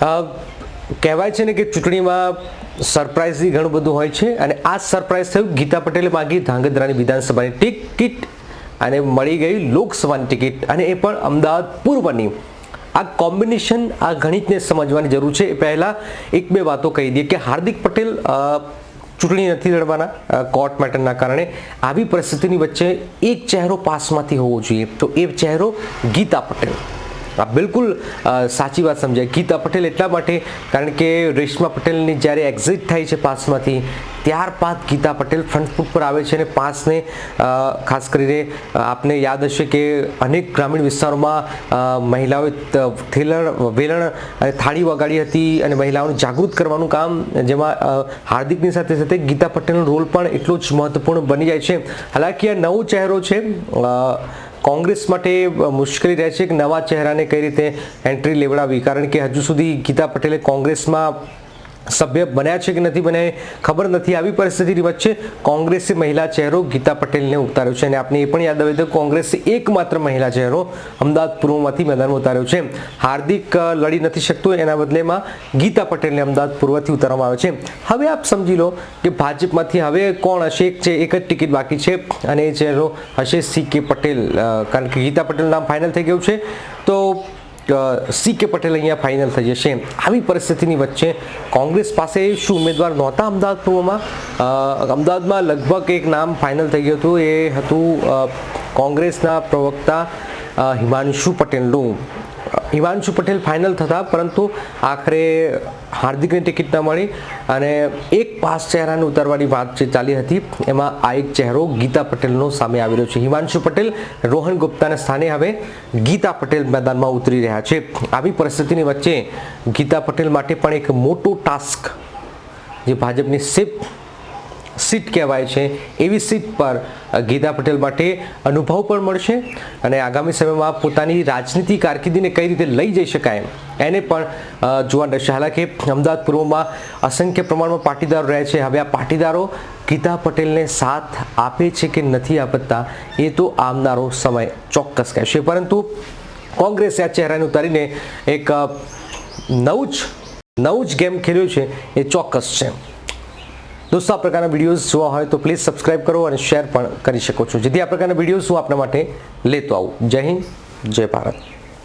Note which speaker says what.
Speaker 1: કહેવાય છે ને કે ચૂંટણીમાં સરપ્રાઇઝી ઘણું બધું હોય છે અને આ સરપ્રાઇઝ થયું. ગીતા પટેલે માગી ધાંગધ્રાની વિધાનસભાની ટિકિટ અને મળી ગઈ લોકસભાની ટિકિટ અને એ પણ અમદાવાદ પૂર્વની. આ કોમ્બિનેશન આ ગણિતને સમજવાની જરૂર છે. એ પહેલાં એક બે વાતો કહી દઈએ કે હાર્દિક પટેલ ચૂંટણી નથી લડવાના કોર્ટ મેટરના કારણે આવી પરિસ્થિતિની વચ્ચે એક ચહેરો પાસમાંથી હોવો જોઈએ. તો એ ચહેરો ગીતા પટેલ. આ બિલકુલ સાચી વાત સમજાય. ગીતા પટેલ એટલા માટે, કારણ કે રેશમા પટેલની જ્યારે એક્ઝિટ થાય છે પાસમાંથી, ત્યારબાદ ગીતા પટેલ ફ્રન્ટ ફૂટ પર આવે છે અને પાસને ખાસ કરીને આપને યાદ હશે કે અનેક ગ્રામીણ વિસ્તારોમાં મહિલાઓએ થેલણ, વેલણ અને થાળી વગાડી હતી અને મહિલાઓને જાગૃત કરવાનું કામ, જેમાં હાર્દિકની સાથે સાથે ગીતા પટેલનો રોલ પણ એટલો જ મહત્વપૂર્ણ બની જાય છે. હાલાકી આ નવો ચહેરો છે કોંગ્રેસ માટે મુશ્કેલી રહે છે કે નવા ચહેરાને કઈ રીતે એન્ટ્રી લેવડાવી કારણ કે હજુ સુધી ગીતા પટેલે કોંગ્રેસમાં સભ્ય બન્યા છે કે નથી બન્યા ખબર નથી. આવી પરિસ્થિતિની વચ્ચે કોંગ્રેસે મહિલા ચહેરો ગીતા પટેલને ઉતાર્યો છે અને આપને એ પણ યાદ આવે તો કોંગ્રેસે એકમાત્ર મહિલા ચહેરો અમદાવાદ પૂર્વમાંથી મેદાનમાં ઉતાર્યો છે. હાર્દિક લડી નથી શકતું એના બદલેમાં ગીતા પટેલને અમદાવાદ પૂર્વથી ઉતારવામાં આવે છે. હવે આપ સમજી લો કે ભાજપમાંથી હવે કોણ હશે? એક છે, એક જ ટિકિટ બાકી છે અને એ ચહેરો હશે સી કે પટેલ કારણ કે ગીતા પટેલનું નામ ફાઇનલ થઈ ગયું છે. તો સી કે પટેલ અહીંયા ફાઇનલ થઈ જશે. આવી પરિસ્થિતિની વચ્ચે કોંગ્રેસ પાસે શું ઉમેદવાર નહોતા અમદાવાદ પૂર્વમાં? અમદાવાદમાં લગભગ એક નામ ફાઇનલ થઈ ગયું હતું. એ હતું કોંગ્રેસના પ્રવક્તા હિમાંશુ પટેલનું. હિમાંશુ પટેલ ફાઇનલ થતા, પરંતુ આખરે હાર્દિકની ટિકિટ ન મળી અને એક પાસ ચહેરાને ઉતારવાની વાત જે ચાલી હતી, એમાં આ એક ચહેરો ગીતા પટેલનો સામે આવી રહ્યો છે. હિમાંશુ પટેલ, રોહન ગુપ્તાના સ્થાને હવે ગીતા પટેલ મેદાનમાં ઉતરી રહ્યા છે. આવી પરિસ્થિતિની વચ્ચે ગીતા પટેલ માટે પણ એક મોટો ટાસ્ક જે ભાજપની સીટ સીટ કહેવાય છે. એવી સીટ પર ગીતા પટેલ માટે અનુભવ પણ મળશે અને આગામી સમયમાં પોતાની રાજનીતિ કારકિર્દીને કઈ રીતે લઈ જઈ શકાય એને પણ જોવા મળશે. હાલાકી અમદાવાદ પૂર્વમાં અસંખ્ય પ્રમાણમાં પાટીદારો રહે છે. હવે આ પાટીદારો ગીતા પટેલને સાથ આપે છે કે નથી આપતા એ તો આવનારો સમય ચોક્કસ કહેશે. પરંતુ કોંગ્રેસે આ ચહેરાને ઉતારીને એક નવું જ નવું જ ગેમ ખેલ્યું છે. એ ચોક્કસ છે. દોસ્તો, આ પ્રકારના વિડીયોઝ જોવા હોય તો પ્લીઝ સબસ્ક્રાઇબ કરો અને શેર પણ કરી શકો છો. જેથી આ પ્રકારના વિડીયોઝ હું આપના માટે લેતો આવું. જય હિન્દ, જય ભારત.